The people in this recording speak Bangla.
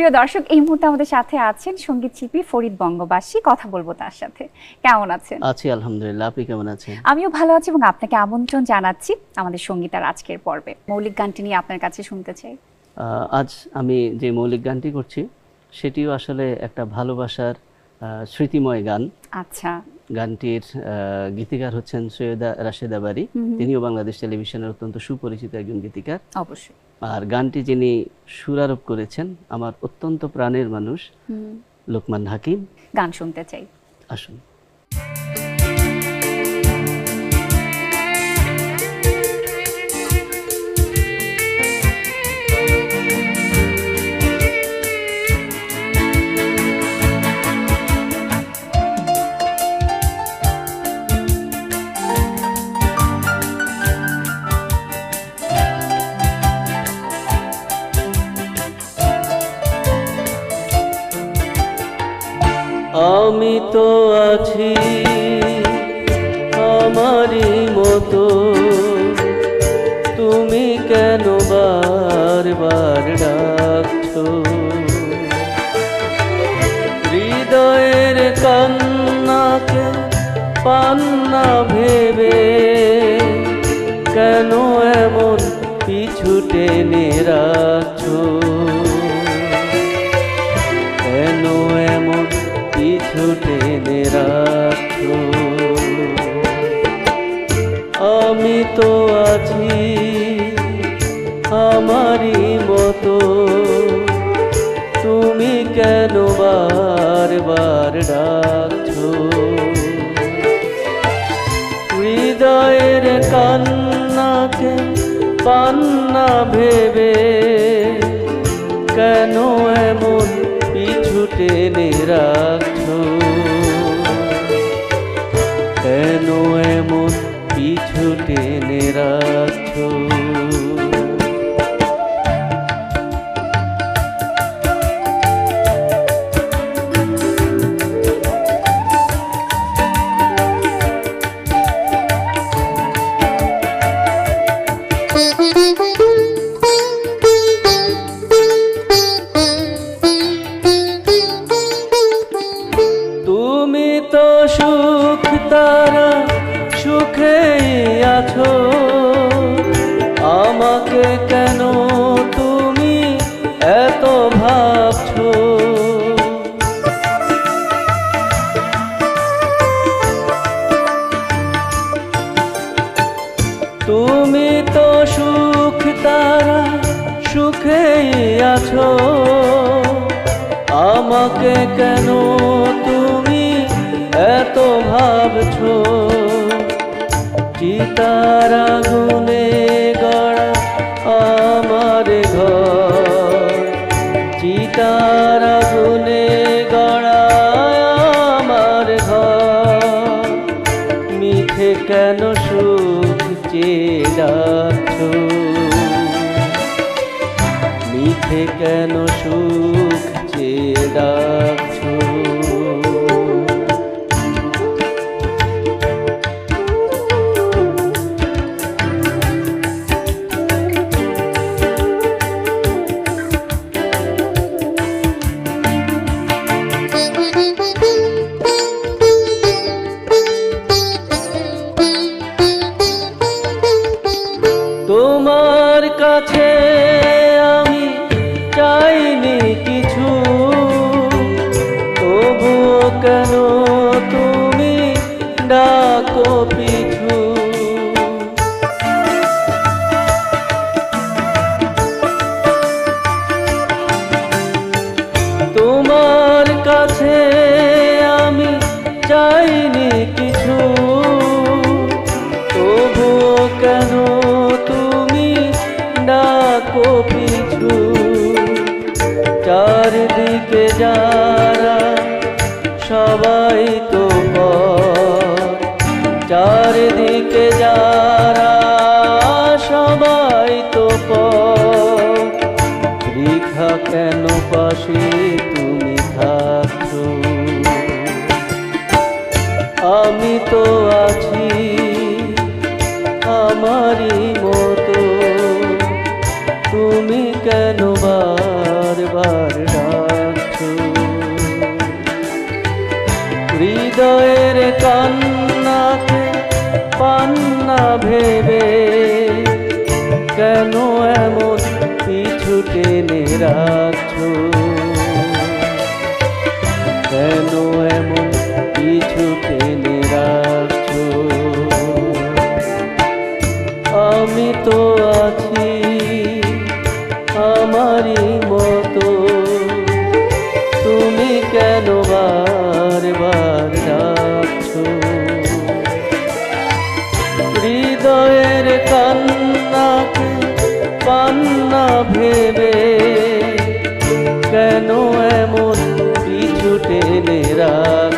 প্রিয় দর্শক এই মুহূর্তে আমাদের সাথে আছেন সংগীত শিল্পী ফরিদ বঙ্গবাসী। কথা বলব তার সাথে। কেমন আছেন? আছি আলহামদুলিল্লাহ। আপনি কেমন আছেন? আমিও ভালো আছি এবং আপনাকে আমন্ত্রণ জানাচ্ছি আমাদের সঙ্গীতার আজকের পর্বে। মৌলিক গানটি নিয়ে আপনার কাছে শুনতে চাই। আহ, আজ আমি যে মৌলিক গানটি করছি সেটিও আসলে একটা ভালোবাসার স্মৃতিময় গান। আচ্ছা। গানটির আহ, গীতিকার হচ্ছেন সৈয়দা রাশেদা বাড়ি তিনিও বাংলাদেশ টেলিভিশনের অত্যন্ত সুপরিচিত একজন গীতিকার। অবশ্যই। আর গানটি যিনি সুরারোপ করেছেন আমার অত্যন্ত প্রাণের মানুষ লোকমান হাকিম। গান শুনতে চাই। আসুন। আমি তো আছি আমারই মতো। তুমি কেন বারবার ডাকছো? হৃদয়ের কান্নাকে পান্না ভেবে কেন এমন পিছু টেনে মতো। তুমি কেন বারবার ডাকছো? হৃদয়ের কান্নাকে পান্না ভেবে কেন এমন পিছুটে টেনে তুমি তো সুখ তারা সুখেই আছো। আমাকে কেন তুমি এত ভাবছ? তুমি সুখেই আছো। আমাকে কেন তুমি এত ভাবছ? চিতার আগুনে গড়া আমার ঘর। চিতার আগুনে গড়া আমার ঘর। মিঠে কেন সুখ ডাকছো মিঠে কেন সুখ চেয়ে ডাকছো? তোমার কাছে চাইনি কিছু চারদিকে যারা সবাই তো চারদিকে যারা সবাই তো পর কেন পাশে তুমি থাকছো? আমি তো আছি আমারই হৃদয়ের কান্নাকে পান্না ভেবে কেন এমন কিছু টেনে রাখছো? কেন এমন কিছু টেনে রাখছো? আমি তো আছি, আমারই love.